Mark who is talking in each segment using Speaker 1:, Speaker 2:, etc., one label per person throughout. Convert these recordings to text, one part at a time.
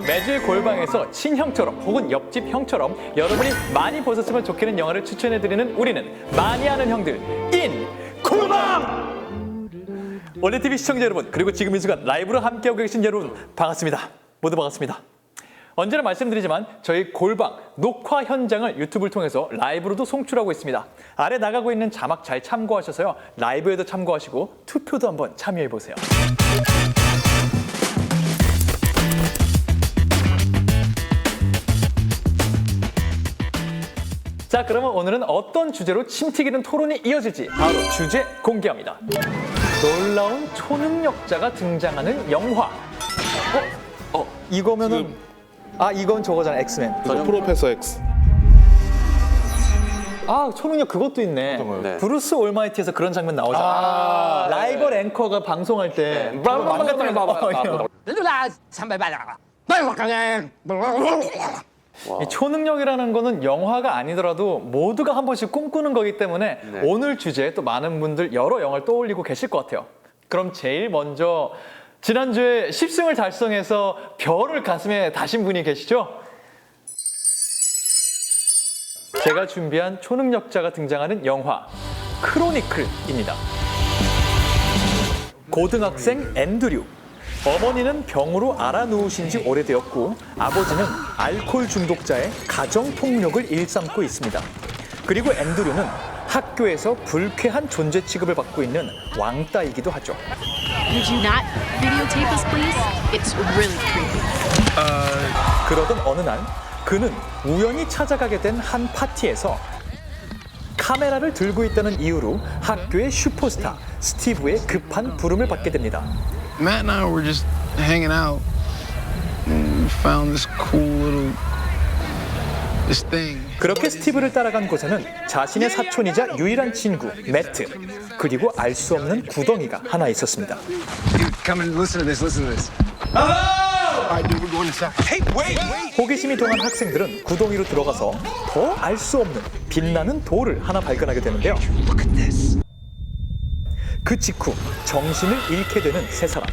Speaker 1: 매주의 골방에서 친형처럼 혹은 옆집 형처럼 여러분이 많이 보셨으면 좋겠는 영화를 추천해드리는 우리는 많이 아는 형들 인 골방! 원래 TV 시청자 여러분 그리고 지금 이 순간 라이브로 함께하고 계신 여러분 반갑습니다. 모두 반갑습니다. 언제나 말씀드리지만 저희 골방 녹화 현장을 유튜브를 통해서 라이브로도 송출하고 있습니다. 아래 나가고 있는 자막 잘 참고하셔서요. 라이브에도 참고하시고 투표도 한번 참여해 보세요. 자, 그러면 오늘은 어떤 주제로 침 튀기는 토론이 이어질지 바로 주제 공개합니다. 놀라운 초능력자가 등장하는 영화. 어, 어 이거면은 아 이건 저거잖아 엑스맨.
Speaker 2: 이거 프로페서 X.
Speaker 1: 아 초능력 그것도 있네.
Speaker 2: 어떤 거요?
Speaker 3: 네.
Speaker 1: 브루스 올마이티에서 그런 장면 나오잖아.
Speaker 2: 아,
Speaker 1: 라이벌 앵커가 방송할 때
Speaker 3: 네.
Speaker 1: 막 같은 거 막- 어,
Speaker 4: là 300
Speaker 1: 이 초능력이라는 거는 영화가 아니더라도 모두가 한 번씩 꿈꾸는 거기 때문에
Speaker 3: 네.
Speaker 1: 오늘 주제에 또 많은 분들 여러 영화를 떠올리고 계실 것 같아요. 그럼 제일 먼저 지난주에 10승을 달성해서 별을 가슴에 다신 분이 계시죠? 제가 준비한 초능력자가 등장하는 영화 크로니클입니다. 고등학생 앤드류. 어머니는 병으로 알아누우신 지 오래되었고 아버지는 알코올 중독자의 가정 폭력을 일삼고 있습니다. 그리고 앤드류는 학교에서 불쾌한 존재 취급을 받고 있는 왕따이기도 하죠.
Speaker 5: Creepy.
Speaker 1: 그러던 어느 날 그는 우연히 찾아가게 된 한 파티에서 카메라를 들고 있다는 이유로 학교의 슈퍼스타 스티브의 급한 부름을 받게 됩니다.
Speaker 6: Matt and I were just hanging out and we found this cool little this thing.
Speaker 1: 그렇게 스티브를 따라간 곳에는 자신의 사촌이자 유일한 친구 매트 그리고 알 수 없는 구덩이가 하나 있었습니다.
Speaker 4: Dude, come and listen to this, listen to this.
Speaker 1: 호기심이 동한 학생들은 구덩이로 들어가서 더 알 수 없는 빛나는 돌을 하나 발견하게 되는데요. 그 직후 정신을 잃게 되는 세 사람.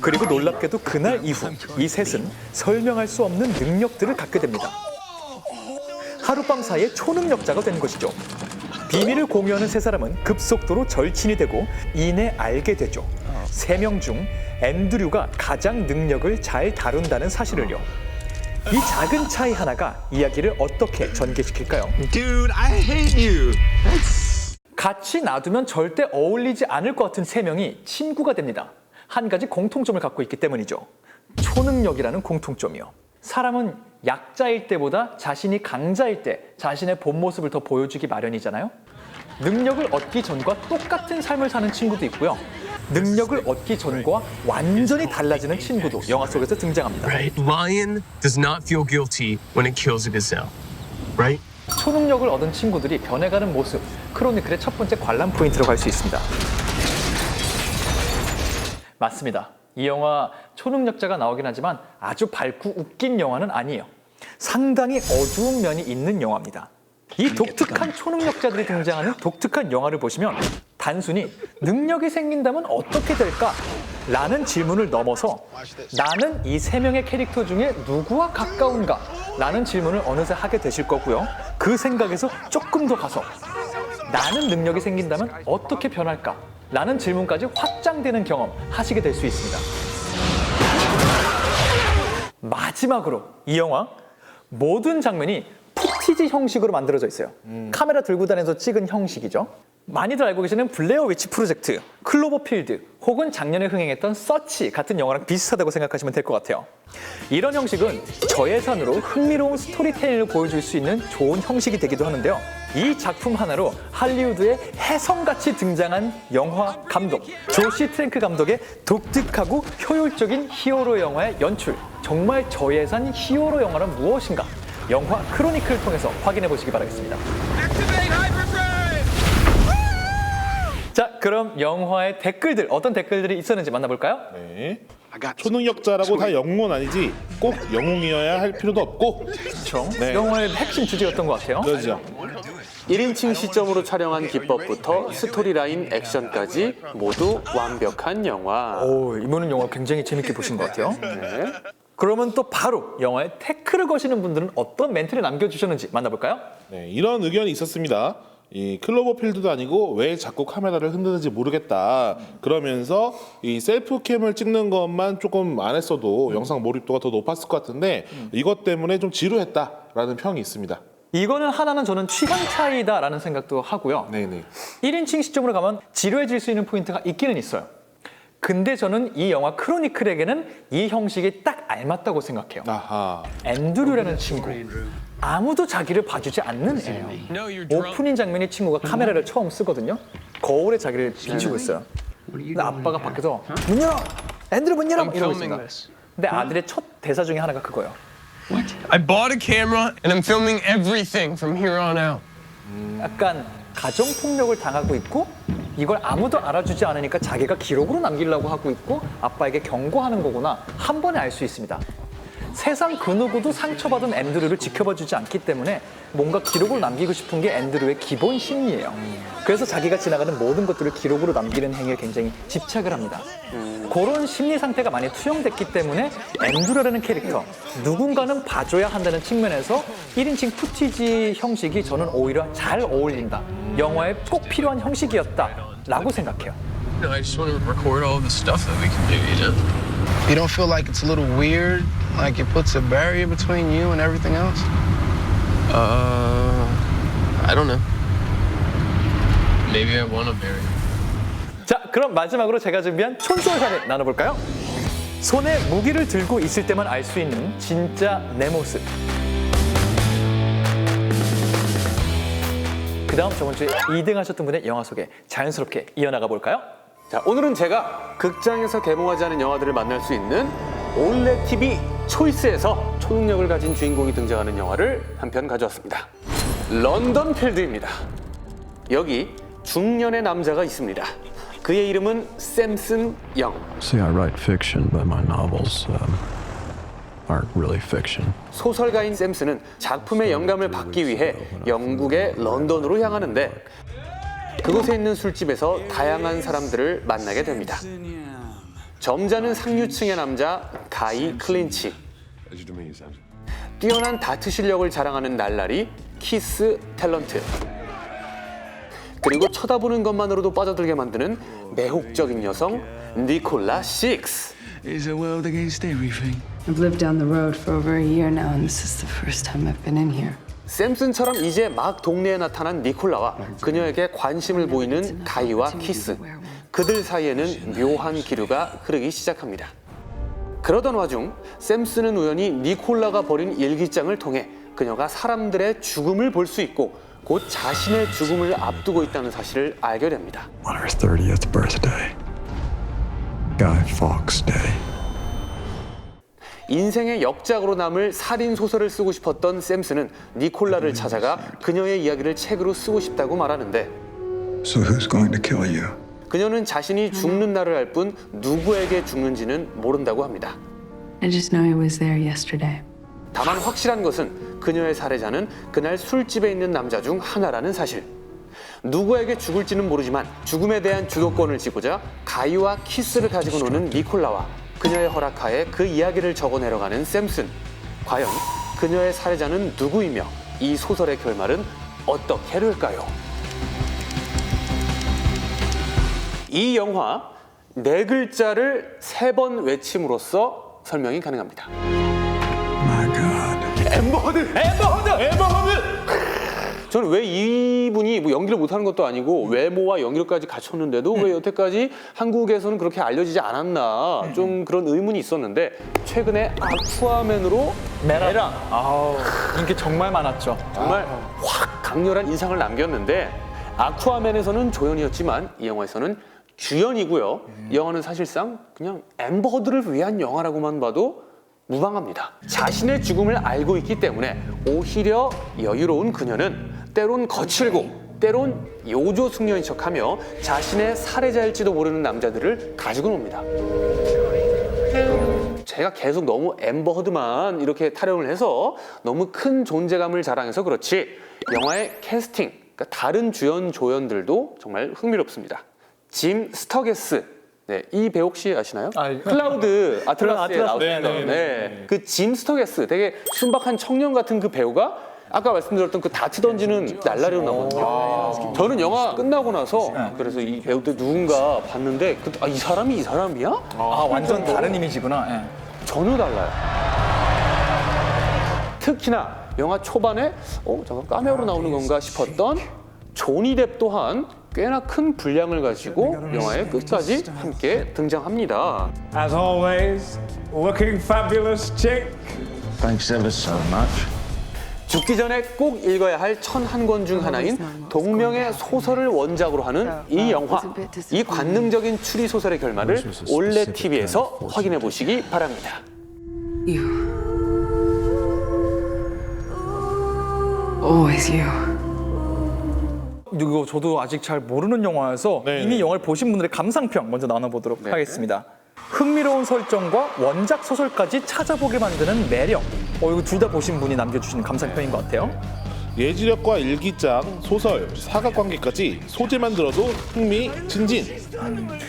Speaker 1: 그리고 놀랍게도 그날 이후 이 셋은 설명할 수 없는 능력들을 갖게 됩니다. 하룻밤 사이에 초능력자가 된 것이죠. 비밀을 공유하는 세 사람은 급속도로 절친이 되고 이내 알게 되죠. 세 명 중 앤드류가 가장 능력을 잘 다룬다는 사실을요. 이 작은 차이 하나가 이야기를 어떻게 전개시킬까요?
Speaker 4: Dude.
Speaker 1: 같이 놔두면 절대 어울리지 않을 것 같은 세 명이 친구가 됩니다. 한 가지 공통점을 갖고 있기 때문이죠. 초능력이라는 공통점이요. 사람은 약자일 때보다 자신이 강자일 때 자신의 본 모습을 더 보여주기 마련이잖아요. 능력을 얻기 전과 똑같은 삶을 사는 친구도 있고요. 능력을 얻기 전과 완전히 달라지는 친구도 영화 속에서 등장합니다.
Speaker 7: Right? Lion does not feel guilty when it kills a gazelle. Right?
Speaker 1: 초능력을 얻은 친구들이 변해가는 모습, 크로니클의 첫 번째 관람 포인트로 갈수 있습니다. 맞습니다. 이 영화 초능력자가 나오긴 하지만 아주 밝고 웃긴 영화는 아니에요. 상당히 어두운 면이 있는 영화입니다. 이 독특한 초능력자들이 등장하는 독특한 영화를 보시면 단순히 능력이 생긴다면 어떻게 될까? 라는 질문을 넘어서 나는 이 세 명의 캐릭터 중에 누구와 가까운가? 라는 질문을 어느새 하게 되실 거고요. 그 생각에서 조금 더 가서 나는 능력이 생긴다면 어떻게 변할까? 라는 질문까지 확장되는 경험 하시게 될 수 있습니다. 마지막으로 이 영화 모든 장면이 푸티지 형식으로 만들어져 있어요. 카메라 들고 다니면서 찍은 형식이죠. 많이들 알고 계시는 블레어 위치 프로젝트, 클로버필드 혹은 작년에 흥행했던 서치 같은 영화랑 비슷하다고 생각하시면 될 것 같아요. 이런 형식은 저예산으로 흥미로운 스토리텔링을 보여줄 수 있는 좋은 형식이 되기도 하는데요. 이 작품 하나로 할리우드의 혜성같이 등장한 영화 감독 조시 트랭크 감독의 독특하고 효율적인 히어로 영화의 연출 정말 저예산 히어로 영화란 무엇인가 영화 크로니클을 통해서 확인해 보시기 바라겠습니다. 자, 그럼 영화의 댓글들 어떤 댓글들이 있었는지 만나볼까요?
Speaker 2: 네. 초능력자라고 다 영웅은 아니지 꼭 영웅이어야 할 필요도 없고
Speaker 1: 그렇죠.
Speaker 2: 네.
Speaker 1: 영화의 핵심 주제였던 것 같아요.
Speaker 2: 그러죠.
Speaker 3: 1인칭 시점으로 촬영한 기법부터 스토리라인, 액션까지 모두 완벽한 영화.
Speaker 1: 오, 이분은 영화 굉장히 재밌게 보신 것 같아요.
Speaker 3: 네.
Speaker 1: 그러면 또 바로 영화에 태클을 거시는 분들은 어떤 멘트를 남겨주셨는지 만나볼까요?
Speaker 2: 네, 이런 의견이 있었습니다. 이 클로버필드도 아니고 왜 자꾸 카메라를 흔드는지 모르겠다. 그러면서 이 셀프캠을 찍는 것만 조금 안 했어도 영상 몰입도가 더 높았을 것 같은데 이것 때문에 좀 지루했다라는 평이 있습니다.
Speaker 1: 이거는 하나는 저는 취향 차이다라는 생각도 하고요.
Speaker 2: 네네.
Speaker 1: 1인칭 시점으로 가면 지루해질 수 있는 포인트가 있기는 있어요. 근데 저는 이 영화 크로니클에게는 이 형식이 딱 알맞다고 생각해요.
Speaker 2: 아하.
Speaker 1: 앤드류라는 친구. 아무도 자기를 봐주지 않는 애예요. 오프닝 장면이 친구가 카메라를 처음 쓰거든요. 거울에 자기를 비추고 있어요. 근데 아빠가 밖에서 문 열어! 앤드류 문 열어! 이러고 있습니다. 근데 아들의 첫 대사 중에 하나가 그거예요.
Speaker 7: I bought a camera and I'm filming everything from here on out.
Speaker 1: 약간 가정 폭력을 당하고 있고 이걸 아무도 알아주지 않으니까 자기가 기록으로 남기려고 하고 있고 아빠에게 경고하는 거구나 한 번에 알 수 있습니다. 세상 그 누구도 상처받은 앤드류를 지켜봐주지 않기 때문에 뭔가 기록을 남기고 싶은 게 앤드류의 기본 심리예요. 그래서 자기가 지나가는 모든 것들을 기록으로 남기는 행위에 굉장히 집착을 합니다. 그런 심리 상태가 많이 투영됐기 때문에 앤드류라는 캐릭터 누군가는 봐줘야 한다는 측면에서 1인칭 푸티지 형식이 저는 오히려 잘 어울린다. 영화에 꼭 필요한 형식이었다라고 생각해요.
Speaker 7: I just want to record all the stuff that we can do, you know?
Speaker 6: You don't feel like it's a little weird, like it puts a barrier between you and everything else?
Speaker 7: Uh, I don't know. Maybe I want to bury.
Speaker 1: 자, 그럼 마지막으로 제가 준비한 촌솔사를 나눠볼까요? 손에 무기를 들고 있을 때만 알 수 있는 진짜 내 모습. 그 다음 저번 주에 2등 하셨던 분의 영화 소개 자연스럽게 이어나가 볼까요?
Speaker 3: 자, 오늘은 제가 극장에서 개봉하지 않은 영화들을 만날 수 있는 올레 TV 초이스에서 초능력을 가진 주인공이 등장하는 영화를 한 편 가져왔습니다. 런던 필드입니다. 여기 중년의 남자가 있습니다. 그의 이름은 샘슨 영.
Speaker 8: See, I write fiction, but my novels um, aren't really fiction.
Speaker 3: 소설가인 샘슨은 작품의 영감을 받기 위해 영국의 런던으로 향하는데 그곳에 있는 술집에서 다양한 사람들을 만나게 됩니다. 점잖은 상류층의 남자 가이 클린치, 뛰어난 다트 실력을 자랑하는 날라리 키스 탤런트, 그리고 쳐다보는 것만으로도 빠져들게 만드는 매혹적인 여성 니콜라 식스.
Speaker 6: It's a world against everything.
Speaker 9: I've lived down the road for over a year now, and this is the first time I've been in here.
Speaker 3: 샘슨처럼 이제 막 동네에 나타난 니콜라와 그녀에게 관심을 보이는 가이와 키스. 그들 사이에는 묘한 기류가 흐르기 시작합니다. 그러던 와중 샘슨은 우연히 니콜라가 벌인 일기장을 통해 그녀가 사람들의 죽음을 볼 수 있고 곧 자신의 죽음을 앞두고 있다는 사실을 알게 됩니다.
Speaker 8: On her 30th birthday, Guy Fawkes Day.
Speaker 3: 인생의 역작으로 남을 살인 소설을 쓰고 싶었던 샘슨은 니콜라를 찾아가 그녀의 이야기를 책으로 쓰고 싶다고 말하는데
Speaker 8: So who's going to kill you?
Speaker 3: 그녀는 자신이 죽는 날을 알 뿐 누구에게 죽는지는 모른다고 합니다.
Speaker 9: I just know he was there yesterday.
Speaker 3: 다만 확실한 것은 그녀의 살해자는 그날 술집에 있는 남자 중 하나라는 사실. 누구에게 죽을지는 모르지만 죽음에 대한 주도권을 쥐고자 가이와 키스를 가지고 노는 니콜라와 그녀의 허락하에 그 이야기를 적어 내려가는 샘슨. 과연 그녀의 살해자는 누구이며 이 소설의 결말은 어떻게 될까요? 이 영화 네 글자를 세 번 외침으로써 설명이 가능합니다.
Speaker 8: My God.
Speaker 3: 엠버허드! 엠버허드! 엠버허드! 저는 왜 이분이 뭐 연기를 못하는 것도 아니고 외모와 연기력까지 갖췄는데도 왜 여태까지 한국에서는 그렇게 알려지지 않았나 좀 그런 의문이 있었는데 최근에 아쿠아맨으로
Speaker 1: 메라. 아우, 인기 정말 많았죠.
Speaker 3: 정말 확 강렬한 인상을 남겼는데 아쿠아맨에서는 조연이었지만 이 영화에서는 주연이고요. 이 영화는 사실상 그냥 엠버허드를 위한 영화라고만 봐도 무방합니다. 자신의 죽음을 알고 있기 때문에 오히려 여유로운 그녀는 때론 거칠고 때론 요조 숙녀인 척하며 자신의 살해자일지도 모르는 남자들을 가지고 놉니다. 제가 계속 너무 엠버 허드만 이렇게 타령을 해서 너무 큰 존재감을 자랑해서 그렇지 영화의 캐스팅 그러니까 다른 주연 조연들도 정말 흥미롭습니다. 짐 스터게스. 네, 이 배우 혹시 아시나요?
Speaker 1: 아,
Speaker 3: 클라우드 아틀라스에
Speaker 1: 아틀라스.
Speaker 3: 나왔던
Speaker 2: 네, 네,
Speaker 3: 네, 그짐 스터게스 되게 순박한 청년 같은 그 배우가 아까 말씀드렸던 그 다트 던지는 날라리로 나거든요. 저는 영화 끝나고 나서 그래서 이 배우들 누군가 봤는데 그, 아, 이 사람이 이 사람이야?
Speaker 1: 아 완전 다른 이미지구나. 예.
Speaker 3: 전혀 달라요. 특히나 영화 초반에 어 잠깐 까메오로 나오는 건가 싶었던 조니 뎁 또한 꽤나 큰 분량을 가지고 영화의 끝까지 함께 등장합니다.
Speaker 10: As always, looking fabulous, chick.
Speaker 8: Thanks ever so much.
Speaker 3: 죽기 전에 꼭 읽어야 할 천 한 권 중 하나인 동명의 소설을 원작으로 하는 이 영화. 이 관능적인 추리 소설의 결말을 올레 TV에서 확인해 보시기 바랍니다.
Speaker 9: You. Always you.
Speaker 1: 이거 저도 아직 잘 모르는 영화여서
Speaker 2: 네,
Speaker 1: 이미
Speaker 2: 네.
Speaker 1: 영화를 보신 분들의 감상평 먼저 나눠보도록
Speaker 3: 네.
Speaker 1: 하겠습니다. 흥미로운 설정과 원작 소설까지 찾아보게 만드는 매력. 어, 이거 둘 다 보신 분이 남겨주신 감상평인 것 같아요.
Speaker 2: 예지력과 일기장, 소설, 사각관계까지 소재만 들어도 흥미 진진.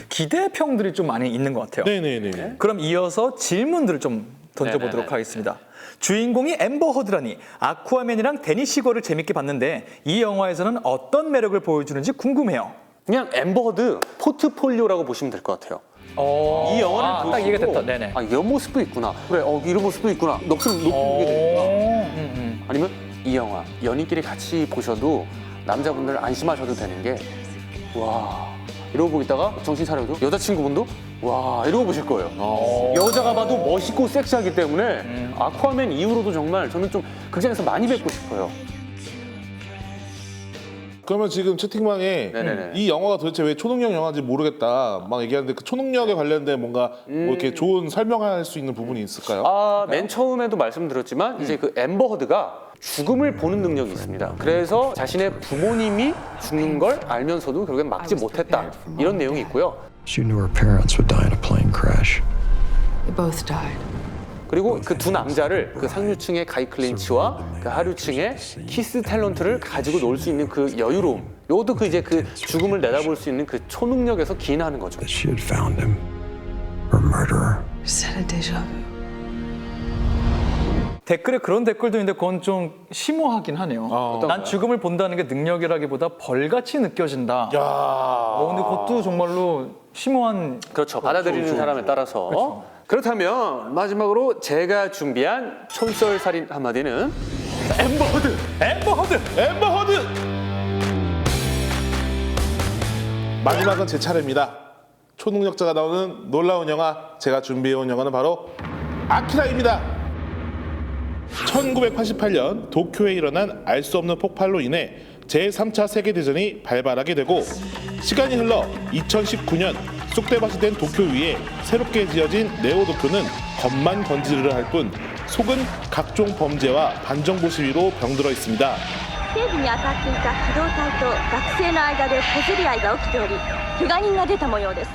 Speaker 1: 기대평들이 좀 많이 있는 것 같아요.
Speaker 2: 네네네.
Speaker 1: 그럼 이어서 질문들을 좀 던져보도록
Speaker 3: 네네네.
Speaker 1: 하겠습니다. 주인공이 엠버 허드라니 아쿠아맨이랑 데니 시거를 재밌게 봤는데 이 영화에서는 어떤 매력을 보여주는지 궁금해요.
Speaker 3: 그냥 엠버드 포트폴리오라고 보시면 될 것 같아요. 이 영화를
Speaker 1: 아,
Speaker 3: 보시고
Speaker 1: 딱 이해가 됐다. 네네.
Speaker 3: 아, 이런 모습도 있구나. 그래, 어, 이런 모습도 있구나. 넋을 놓게 되니까.
Speaker 1: 음, 음.
Speaker 3: 아니면 이 영화 연인끼리 같이 보셔도 남자분들 안심하셔도 되는 게 와. 이러고 보고 있다가 정신 차려도 여자친구분도 와 이러고 보실 거예요. 여자가 봐도 멋있고 섹시하기 때문에 아쿠아맨 이후로도 정말 저는 좀 극장에서 많이 뵙고 싶어요.
Speaker 2: 그러면 지금 채팅방에
Speaker 3: 네네네.
Speaker 2: 이 영화가 도대체 왜 초능력 영화인지 모르겠다 막 얘기하는데 그 초능력에 관련된 뭔가 뭐 이렇게 좋은 설명할 수 있는 부분이 있을까요?
Speaker 3: 아, 맨 처음에도 말씀드렸지만 이제 그 엠버 허드가 죽음을 보는 능력이 있습니다. 그래서 자신의 부모님이 죽는 걸 알면서도 결국엔 막지 못했다. 이런 내용이 있고요.
Speaker 8: She knew her parents would die in a plane crash.
Speaker 9: They both died.
Speaker 3: 그리고 그 두 남자를 그 상류층의 가이 클린치와 그 하류층의 키스 탤런트를 가지고 놀 수 있는 그 여유로움. 요것도 그 이제 그 죽음을 내다볼 수 있는 그 초능력에서 기인하는 거죠.
Speaker 8: That she had found him. Her murderer.
Speaker 9: Is that a deja vu?
Speaker 1: 댓글에 그런 댓글도 있는데 그건 좀 심오하긴 하네요. 난 죽음을 본다는 게 능력이라기보다 벌같이 느껴진다. 어, 근데 그것도 정말로 심오한
Speaker 3: 그렇죠. 받아들이는 사람에 따라서. 그렇다면 마지막으로 제가 준비한 촌썰 살인 한마디는 엠버 허드.
Speaker 1: 엠버 허드.
Speaker 2: 엠버 허드! 마지막은 제 차례입니다. 초능력자가 나오는 놀라운 영화 제가 준비해온 영화는 바로 아키라입니다. 1988년 도쿄에 일어난 알 수 없는 폭발로 인해 제3차 세계대전이 발발하게 되고 시간이 흘러 2019년 쑥대밭이 된 도쿄 위에 새롭게 지어진 네오도쿄는 겉만 건지르르 할 뿐 속은 각종 범죄와 반정부 시위로 병들어 있습니다.
Speaker 11: 正義に当たっていた機動隊と学生の間で小競り合いが起きており怪我人が出た模様です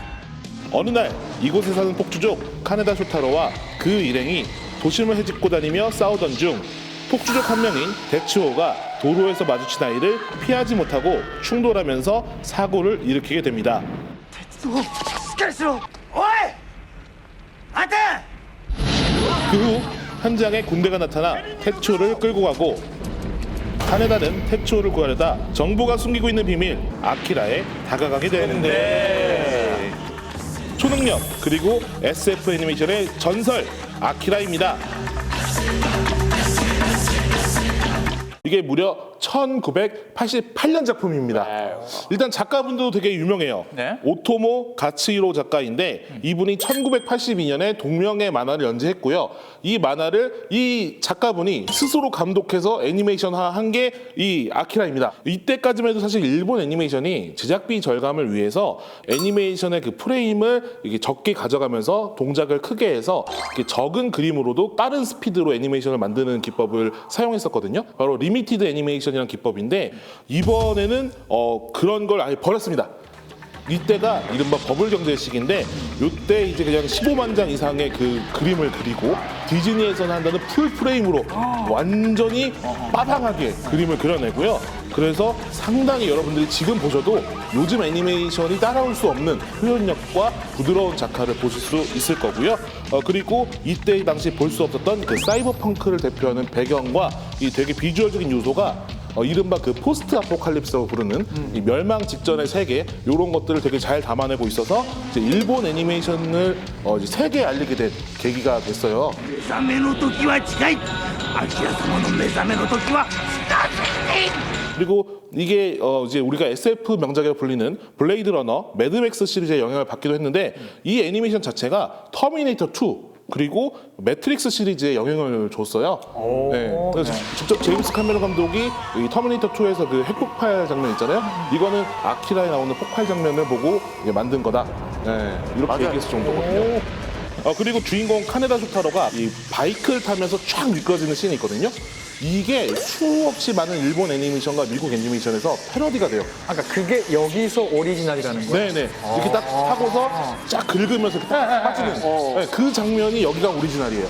Speaker 2: 어느 날 이곳에 사는 폭주족 카네다 쇼타로와 그 일행이 도심을 헤집고 다니며 싸우던 중 폭주족 한 명인 데츠호가 도로에서 마주친 아이를 피하지 못하고 충돌하면서 사고를 일으키게 됩니다.
Speaker 10: 스케스로 어이! 안 돼!
Speaker 2: 그 후 현장에 군대가 나타나 태초를 끌고 가고 카네다는 태초를 구하려다 정부가 숨기고 있는 비밀 아키라에 다가가게 되는데 초능력 그리고 SF 애니메이션의 전설 아키라입니다. 이게 무려 1988년 작품입니다. 일단 작가분도 되게 유명해요.
Speaker 1: 네.
Speaker 2: 오토모 가츠히로 작가인데 이분이 1982년에 동명의 만화를 연재했고요. 이 만화를 이 작가분이 스스로 감독해서 애니메이션화한 게 이 아키라입니다. 이때까지만 해도 사실 일본 애니메이션이 제작비 절감을 위해서 애니메이션의 그 프레임을 이게 적게 가져가면서 동작을 크게 해서 이렇게 적은 그림으로도 빠른 스피드로 애니메이션을 만드는 기법을 사용했었거든요. 바로 리미티드 애니메이션이라는 기법인데 이번에는 어, 그런 걸 아예 버렸습니다. 이때가 이른바 버블 경제 시기인데 이때 이제 그냥 15만 장 이상의 그 그림을 그리고 디즈니에서는 한다는 풀 프레임으로 완전히 빠방하게 그림을 그려내고요. 그래서 상당히 여러분들이 지금 보셔도 요즘 애니메이션이 따라올 수 없는 표현력과 부드러운 작화를 보실 수 있을 거고요. 어, 그리고 이때 당시 볼 수 없었던 그 사이버펑크를 대표하는 배경과 이 되게 비주얼적인 요소가 어, 이른바 그 포스트 아포칼립스라고 부르는 이 멸망 직전의 세계 이런 것들을 되게 잘 담아내고 있어서 이제 일본 애니메이션을 어, 이제 세계에 알리게 된 계기가 됐어요.
Speaker 10: 目覚めの時は近いアキラ様の目覚めの時は近づいている
Speaker 2: 그리고 이게 어 이제 우리가 SF 명작에 불리는 블레이드 러너, 매드맥스 시리즈의 영향을 받기도 했는데 이 애니메이션 자체가 터미네이터 2 그리고 매트릭스 시리즈에 영향을 줬어요. 네. 그래서 직접 제임스 카메론 감독이 이 터미네이터 2에서 그 핵폭발 장면 있잖아요. 이거는 아키라에 나오는 폭발 장면을 보고 이제 만든 거다. 네. 이렇게. 얘기했을 정도거든요. 어, 그리고 주인공 카네다 쇼타로가 이 바이크를 타면서 쫙 미끄러지는 씬이 있거든요. 이게 수없이 많은 일본 애니메이션과 미국 애니메이션에서 패러디가 돼요.
Speaker 1: 아까 그게 여기서 오리지널이라는 거예요?
Speaker 2: 네네. 이렇게 딱 타고서 쫙 긁으면서 이렇게 딱 빠지는 네, 그 장면이 여기가 오리지널이에요.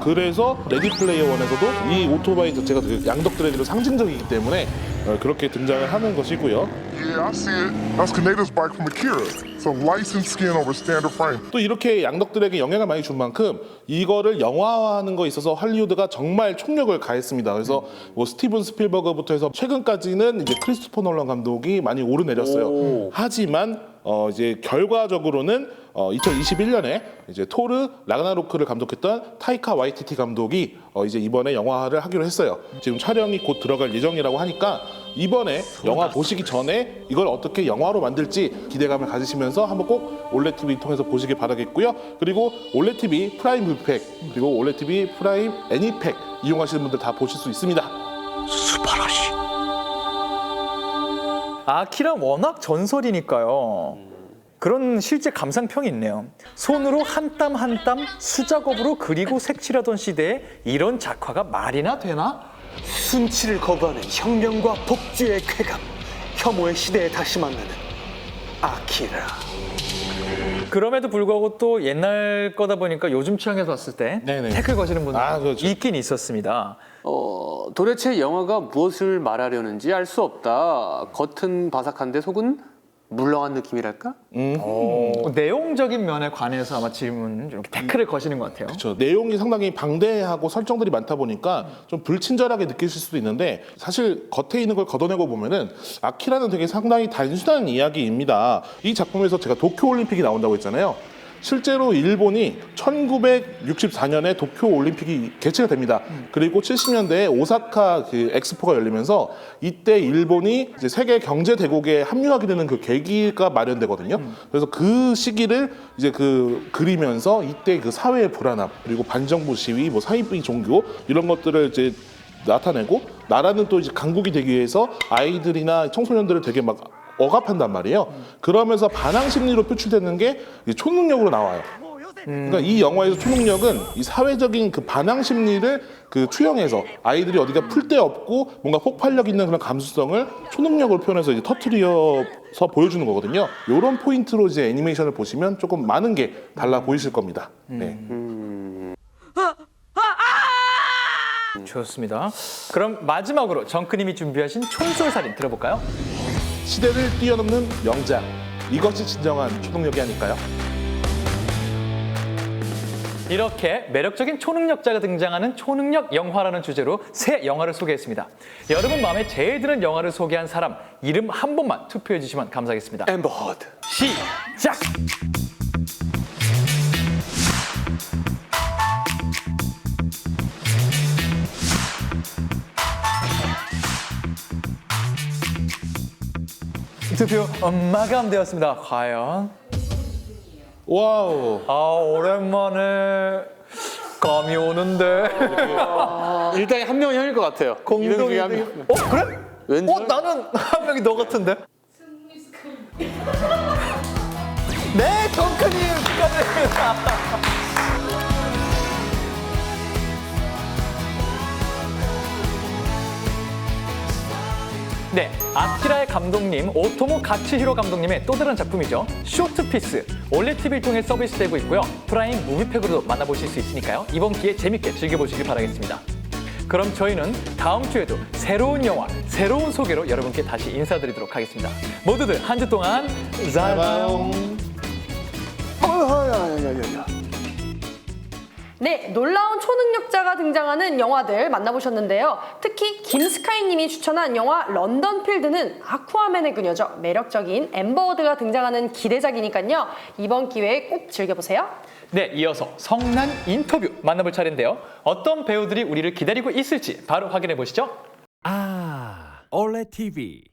Speaker 2: 그래서 레디 플레이어 원에서도 이 오토바이 자체가 그 양덕 드래기로 상징적이기 때문에 어, 그렇게 등장을 하는 것이고요.
Speaker 12: Yeah, I see it. That's Kaneda's bike from Akira. It's a licensed skin over standard frame.
Speaker 2: 또 이렇게 양덕들에게 영향을 많이 준 만큼 이거를 영화화하는 거에 있어서 할리우드가 정말 총력을 가했습니다. 그래서 뭐 스티븐 스필버그부터 해서 최근까지는 이제 크리스토퍼 놀란 감독이 많이 오르내렸어요. 하지만 어 이제 결과적으로는 어 2021년에 이제 토르 라그나로크를 감독했던 타이카 와이티티 감독이 어 이제 이번에 영화를 하기로 했어요. 지금 촬영이 곧 들어갈 예정이라고 하니까 이번에 영화 보시기 전에 이걸 어떻게 영화로 만들지 기대감을 가지시면서 한번 꼭 올레 TV 통해서 보시길 바라겠고요. 그리고 올레 TV 프라임 뮤팩 그리고 올레 TV 프라임 애니팩 이용하시는 분들 다 보실 수 있습니다.
Speaker 1: 아키라 워낙 전설이니까요. 그런 실제 감상평이 있네요. 손으로 한 땀 한 땀 수작업으로 그리고 색칠하던 시대에 이런 작화가 말이나 되나?
Speaker 3: 순치를 거부하는 혁명과 복주의 쾌감, 혐오의 시대에 다시 만나는 아키라.
Speaker 1: 그럼에도 불구하고 또 옛날 거다 보니까 요즘 취향에서 봤을 때
Speaker 2: 네네.
Speaker 1: 태클 거시는 분들
Speaker 2: 아, 그렇죠.
Speaker 1: 있긴 있었습니다.
Speaker 3: 어, 도대체 영화가 무엇을 말하려는지 알 수 없다. 겉은 바삭한데 속은 물렁한 느낌이랄까?
Speaker 1: 어, 내용적인 면에 관해서 아마 질문 이렇게 태클을 거시는 것 같아요.
Speaker 2: 그렇죠. 내용이 상당히 방대하고 설정들이 많다 보니까 좀 불친절하게 느끼실 수도 있는데 사실 겉에 있는 걸 걷어내고 보면은 아키라는 되게 상당히 단순한 이야기입니다. 이 작품에서 제가 도쿄 올림픽이 나온다고 했잖아요. 실제로 일본이 1964년에 도쿄 올림픽이 개최가 됩니다. 그리고 70년대에 오사카 그 엑스포가 열리면서 이때 일본이 이제 세계 경제 대국에 합류하게 되는 그 계기가 마련되거든요. 그래서 그 시기를 이제 그 그리면서 이때 그 사회의 불안함 그리고 반정부 시위, 뭐 사이비 종교 이런 것들을 이제 나타내고 나라는 또 이제 강국이 되기 위해서 아이들이나 청소년들을 되게 막 억압한단 말이에요. 그러면서 반항 심리로 표출되는 게 초능력으로 나와요. 그러니까 이 영화에서 초능력은 이 사회적인 그 반항 심리를 그 투영해서 아이들이 어디가 풀 데 없고 뭔가 폭발력 있는 그런 감수성을 초능력으로 표현해서 이제 터트려서 보여주는 거거든요. 이런 포인트로 이제 애니메이션을 보시면 조금 많은 게 달라 보이실 겁니다. 네.
Speaker 1: 좋습니다. 그럼 마지막으로 정크님이 준비하신 촌솔살인 들어볼까요?
Speaker 2: 시대를 뛰어넘는 명작. 이것이 진정한 초능력이 아닐까요?
Speaker 1: 이렇게 매력적인 초능력자가 등장하는 초능력 영화라는 주제로 새 영화를 소개했습니다. 여러분 마음에 제일 드는 영화를 소개한 사람 이름 한 번만 투표해 주시면 감사하겠습니다.
Speaker 3: 엠버 허드.
Speaker 1: 시작! 투표 어, 마감되었습니다. 과연
Speaker 2: 와우.
Speaker 1: 아 오랜만에 감이 오는데
Speaker 3: 일단 한 명이 형일 것 같아요. 이등 중에 한 명.
Speaker 1: 어 그래?
Speaker 3: 왠지
Speaker 1: 어 나는 한 명이 너 같은데. 네 정크님 축하드립니다. 네, 아키라의 감독님 오토모 가치히로 감독님의 또 다른 작품이죠. 쇼트피스 올레 TV를 통해 서비스되고 있고요. 프라임 무비팩으로도 만나보실 수 있으니까요. 이번 기회에 재밌게 즐겨보시길 바라겠습니다. 그럼 저희는 다음 주에도 새로운 영화, 새로운 소개로 여러분께 다시 인사드리도록 하겠습니다. 모두들 한 주 동안 자바용.
Speaker 13: 네, 놀라운 초능력자가 등장하는 영화들 만나보셨는데요. 특히 김스카이님이 추천한 영화 런던 필드는 아쿠아맨의 그녀죠. 매력적인 엠버워드가 등장하는 기대작이니까요. 이번 기회에 꼭 즐겨보세요.
Speaker 1: 네, 이어서 성난 인터뷰 만나볼 차례인데요. 어떤 배우들이 우리를 기다리고 있을지 바로 확인해 보시죠.
Speaker 14: 아, 올레 TV.